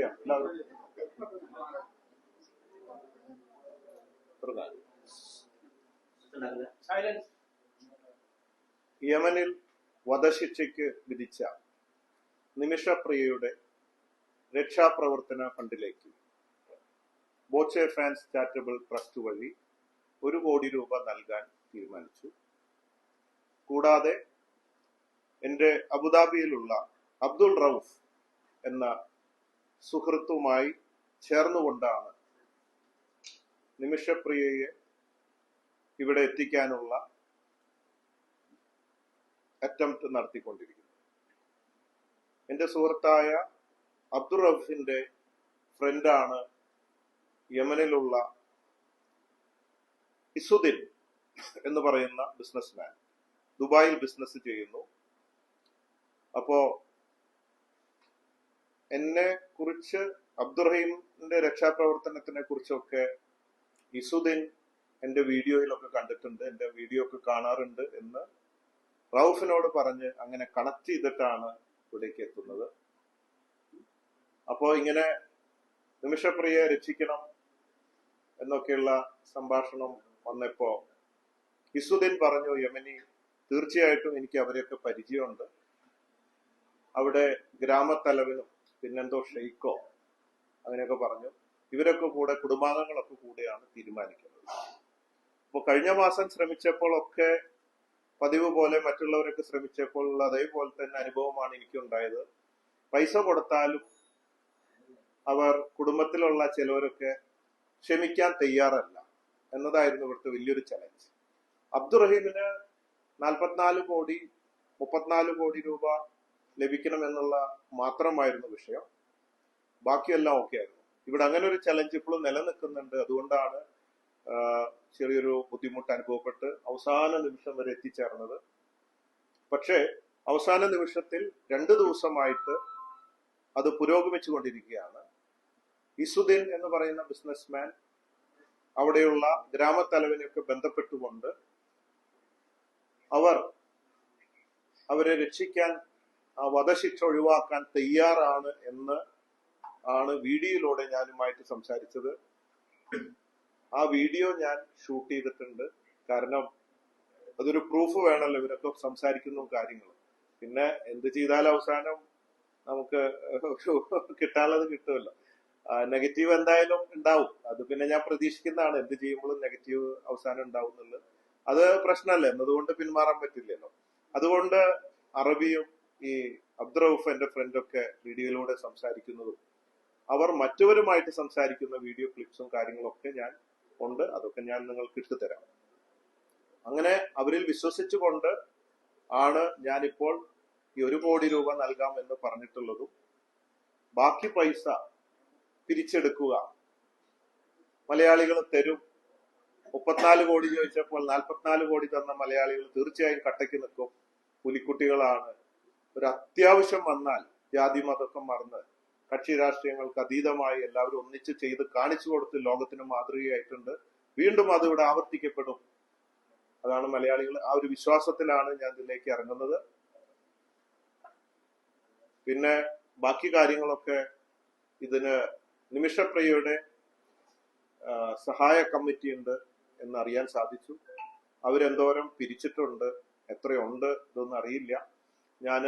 എവിടെയാണ് എല്ലാവരും. യമനിൽ വധശിക്ഷയ്ക്ക് വിധിച്ച നിമിഷപ്രിയയുടെ രക്ഷാപ്രവർത്തന ഫണ്ടിലേക്ക്. ബോച്ചെ ഫാൻസ് ചാരിറ്റബിൾ ട്രസ്റ്റ് വഴി ഒരു കോടി രൂപ നൽകാൻ തീരുമാനിച്ചു. കൂടാതെ എന്റെ അബുദാബിയിലുള്ള അബ്ദുൾ റൌഫ് എന്ന സുഹൃത്തുമായി ചേർന്നുകൊണ്ടാണ് നിമിഷപ്രിയയെ ഇവിടെ എത്തിക്കാനുള്ള അറ്റംപ്റ്റ് നടത്തിക്കൊണ്ടിരിക്കുന്നത്. എന്റെ സുഹൃത്തായ അബ്ദുൾ റഫിന്റെ ഫ്രണ്ടാണ് യമനിലുള്ള ഇസുദ്ദീൻ എന്ന് പറയുന്ന ബിസിനസ്മാൻ ദുബായിൽ ബിസിനസ് ചെയ്യുന്നു. അപ്പോ എന്നെ കുറിച്ച് അബ്ദുറഹീമിന്റെ രക്ഷാപ്രവർത്തനത്തിനെ കുറിച്ചൊക്കെ ഇസുദ്ദീൻ എന്റെ വീഡിയോയിലൊക്കെ കണ്ടിട്ടുണ്ട് എന്റെ വീഡിയോ ഒക്കെ കാണാറുണ്ട് എന്ന് റൌഫിനോട് പറഞ്ഞ് അങ്ങനെ കണക്ട് ചെയ്തിട്ടാണ് ഇവിടേക്ക് എത്തുന്നത്. അപ്പോ ഇങ്ങനെ നിമിഷപ്രിയെ രക്ഷിക്കണം എന്നൊക്കെയുള്ള സംഭാഷണം വന്നപ്പോ ഇസുദ്ദീൻ പറഞ്ഞു യമനി തീർച്ചയായിട്ടും എനിക്ക് അവരെയൊക്കെ പരിചയമുണ്ട്. അവിടെ ഗ്രാമത്തലവനും പിന്നെന്തോ ഷെയ്ക്കോ അങ്ങനെയൊക്കെ പറഞ്ഞു. ഇവരൊക്കെ കൂടെ കുടുംബാംഗങ്ങളൊക്കെ കൂടെയാണ് തീരുമാനിക്കുന്നത്. അപ്പോൾ കഴിഞ്ഞ മാസം ശ്രമിച്ചപ്പോഴൊക്കെ പതിവ് പോലെ മറ്റുള്ളവരൊക്കെ ശ്രമിച്ചപ്പോൾ അതേപോലെ തന്നെ അനുഭവമാണ് എനിക്കുണ്ടായത്. പൈസ കൊടുത്താലും അവർ കുടുംബത്തിലുള്ള ചിലവരൊക്കെ ക്ഷമിക്കാൻ തയ്യാറല്ല എന്നതായിരുന്നു ഇവിടുത്തെ വലിയൊരു ചലഞ്ച് അബ്ദുറഹീമിന് നാൽപ്പത്തിനാല് കോടി മുപ്പത്തിനാല് കോടി രൂപ ലഭിക്കണമെന്നുള്ള മാത്രമായിരുന്നു വിഷയം. ബാക്കിയെല്ലാം ഓക്കെ ആയിരുന്നു. ഇവിടെ അങ്ങനെ ഒരു ചലഞ്ച് ഇപ്പോഴും നിലനിൽക്കുന്നുണ്ട്. അതുകൊണ്ടാണ് ചെറിയൊരു ബുദ്ധിമുട്ട് അനുഭവപ്പെട്ട് അവസാന നിമിഷം വരെ എത്തിച്ചേർന്നത്. പക്ഷേ അവസാന നിമിഷത്തിൽ രണ്ട് ദിവസമായിട്ട് അത് പുരോഗമിച്ചു കൊണ്ടിരിക്കുകയാണ് ഇസുദ്ദീൻ എന്ന് പറയുന്ന ബിസിനസ്മാൻ അവിടെയുള്ള ഗ്രാമത്തലവനെയൊക്കെ ബന്ധപ്പെട്ടുകൊണ്ട് അവർ അവരെ രക്ഷിക്കാൻ ആ വധശിക്ഷ ഒഴിവാക്കാൻ തയ്യാറാണ് എന്ന് ആണ് വീഡിയോയിലൂടെ ഞാനുമായിട്ട് സംസാരിച്ചത്. ആ വീഡിയോ ഞാൻ ഷൂട്ട് ചെയ്തിട്ടുണ്ട്. കാരണം അതൊരു പ്രൂഫ് വേണമല്ലോ ഇവരൊക്കെ സംസാരിക്കുന്ന കാര്യങ്ങൾ പിന്നെ എന്ത് ചെയ്താലും അവസാനം നമുക്ക് കിട്ടാനുള്ളത് കിട്ടുമല്ലോ. നെഗറ്റീവ് എന്തായാലും ഉണ്ടാവും. അത് പിന്നെ ഞാൻ പ്രതീക്ഷിക്കുന്നതാണ് എന്ത് ചെയ്യുമ്പോഴും നെഗറ്റീവ് അവസാനം ഉണ്ടാവും എന്നുള്ളത്. അത് പ്രശ്നമല്ല. എന്നതുകൊണ്ട് പിന്മാറാൻ പറ്റില്ലല്ലോ. അതുകൊണ്ട് അറബിയും ഈ അബ്ദുറൌഫ് എന്റെ ഫ്രണ്ടൊക്കെ വീഡിയോയിലൂടെ സംസാരിക്കുന്നതും അവർ മറ്റവരുമായിട്ട് സംസാരിക്കുന്ന വീഡിയോ ക്ലിപ്സും കാര്യങ്ങളൊക്കെ ഞാൻ ഉണ്ട്. അതൊക്കെ ഞാൻ നിങ്ങൾക്ക് ഇട്ടുതരാം അങ്ങനെ അവരിൽ വിശ്വസിച്ചുകൊണ്ട് ആണ് ഞാനിപ്പോൾ ഈ ഒരു കോടി രൂപ നൽകാം എന്ന് പറഞ്ഞിട്ടുള്ളതും ബാക്കി പൈസ പിരിച്ചെടുക്കുക മലയാളികൾ തരും. മുപ്പത്തിനാല് കോടി ചോദിച്ചപ്പോൾ നാൽപ്പത്തിനാല് കോടി തന്ന മലയാളികൾ തീർച്ചയായും കട്ടയ്ക്ക് നിൽക്കും. പുലിക്കുട്ടികളാണ്. ഒരു അത്യാവശ്യം വന്നാൽ ജാതി മതമൊക്കെ മറന്ന് കക്ഷി രാഷ്ട്രീയങ്ങൾക്ക് അതീതമായി എല്ലാവരും ഒന്നിച്ച് ചെയ്ത് കാണിച്ചു കൊടുത്ത് ലോകത്തിന് മാതൃകയായിട്ടുണ്ട്. വീണ്ടും അത് ഇവിടെ ആവർത്തിക്കപ്പെടും. അതാണ് മലയാളികൾ ആ ഒരു വിശ്വാസത്തിലാണ് ഞാൻ ഇതിലേക്ക് ഇറങ്ങുന്നത്. പിന്നെ ബാക്കി കാര്യങ്ങളൊക്കെ ഇതിന് നിമിഷപ്രിയയുടെ സഹായ കമ്മിറ്റി ഉണ്ട് എന്നറിയാൻ സാധിച്ചു. അവരെന്തോരം പിരിച്ചിട്ടുണ്ട് എത്രയുണ്ട് ഇതൊന്നും അറിയില്ല. ഞാൻ